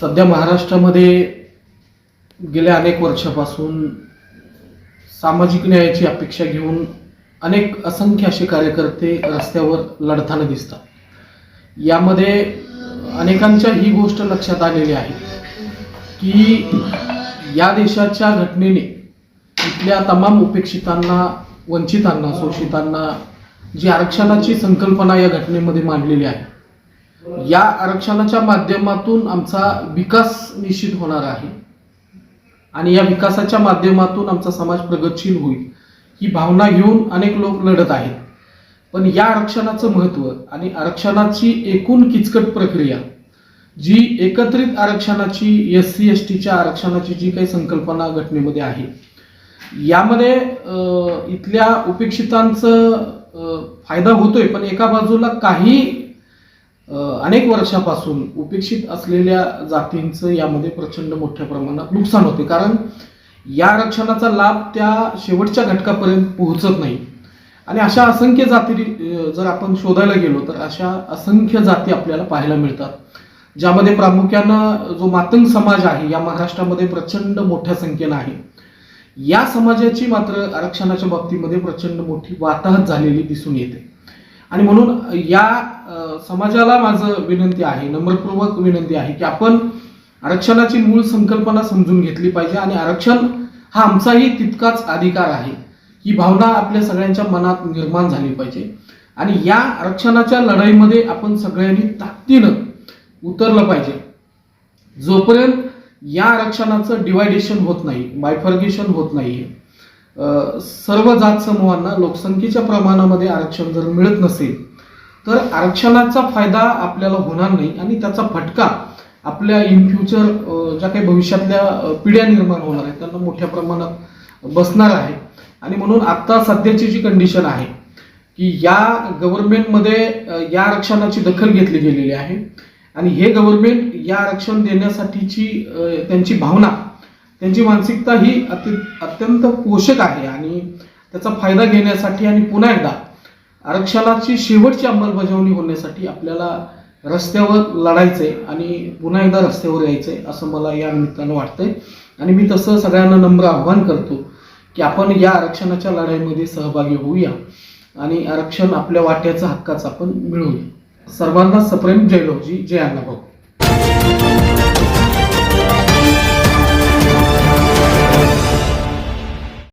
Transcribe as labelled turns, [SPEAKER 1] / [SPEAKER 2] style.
[SPEAKER 1] सध्या महाराष्ट्रामध्ये गेल्या अनेक वर्षापासून सामाजिक न्यायाची अपेक्षा घेऊन अनेक असंख्य असे कार्यकर्ते रस्त्यावर लढताना दिसतात. यामध्ये अनेकांच्या ही गोष्ट लक्षात आलेली आहे की या देशाच्या घटनेने इथल्या तमाम उपेक्षितांना वंचितांना शोषितांना जी आरक्षणाची संकल्पना या घटनेमध्ये मांडलेली आहे या आरक्षणाच्या माध्यमातून आमचा विकास निश्चित होणार आहे. आणि या विकासाच्या माध्यमातून आमचा समाज प्रगतशील होईल ही भावना घेऊन अनेक लोक लढत आहेत. पण या आरक्षणाचं महत्त्व आणि आरक्षणाची एकूण किचकट प्रक्रिया जी एकत्रित आरक्षणाची एस सी एस टीच्या आरक्षणाची जी काही संकल्पना घटनेमध्ये आहे यामध्ये इथल्या उपेक्षितांचं फायदा होतोय पण एका बाजूला काही अनेक वर्षापासून उपेक्षित असलेल्या जातींचं यामध्ये प्रचंड मोठ्या प्रमाणात नुकसान होते. कारण या आरक्षणाचा लाभ त्या शेवटच्या घटकापर्यंत पोहोचत नाही. आणि अशा असंख्य जाती जर आपण शोधायला गेलो तर अशा असंख्य जाती आपल्याला पाहायला मिळतात. ज्यामध्ये प्रामुख्यानं जो मातंग समाज आहे या महाराष्ट्रामध्ये प्रचंड मोठ्या संख्येनं आहे. या समाजाची मात्र आरक्षणाच्या बाबतीमध्ये प्रचंड मोठी वाताहत झालेली दिसून येते. आणि म्हणून या समाजाला माझं विनंती आहे नम्रपूर्वक विनंती आहे की आपण आरक्षणाची मूळ संकल्पना समजून घेतली पाहिजे आणि आरक्षण हा आमचाही तितकाच अधिकार आहे ही भावना आपल्या सगळ्यांच्या मनात निर्माण झाली पाहिजे. आणि या आरक्षणाच्या लढाईमध्ये आपण सगळ्यांनी ताकदीनं उतरलं पाहिजे. जोपर्यंत या आरक्षणाचं डिवायडेशन होत नाही बायफर्गेशन होत नाही सर्व जात समूहांना लोकसंख्येच्या प्रमाणामध्ये आरक्षण जर मिळत नसेल तर आरक्षणाचा फायदा आपल्याला होणार नाही आणि त्याचा फटका आपल्या इन फ्युचर ज्या काही भविष्यातल्या पिढ्या निर्माण होणार आहेत त्यांना मोठ्या प्रमाणात बसणार आहे. आणि म्हणून आत्ता सध्याची जी कंडिशन आहे की या गव्हर्नमेंटमध्ये या आरक्षणाची दखल घेतली गेलेली आहे. आणि हे गव्हर्नमेंट या आरक्षण देण्यासाठीची त्यांची भावना त्यांची मानसिकता ही अति अत्यंत पोषक आहे आणि त्याचा फायदा घेण्यासाठी आणि पुन्हा एकदा आरक्षणाची शेवटची अंमलबजावणी होण्यासाठी आपल्याला रस्त्यावर लढायचंय आणि पुन्हा एकदा रस्त्यावर यायचंय असं मला या निमित्तानं वाटतंय. आणि मी तसं सगळ्यांना नम्र आव्हान करतो की आपण या आरक्षणाच्या लढाईमध्ये सहभागी होऊया आणि आरक्षण आपल्या वाट्याचा हक्काच आपण मिळवूया. सर्वांना सप्रेम जय लोकजी जय अण्णाभाऊ.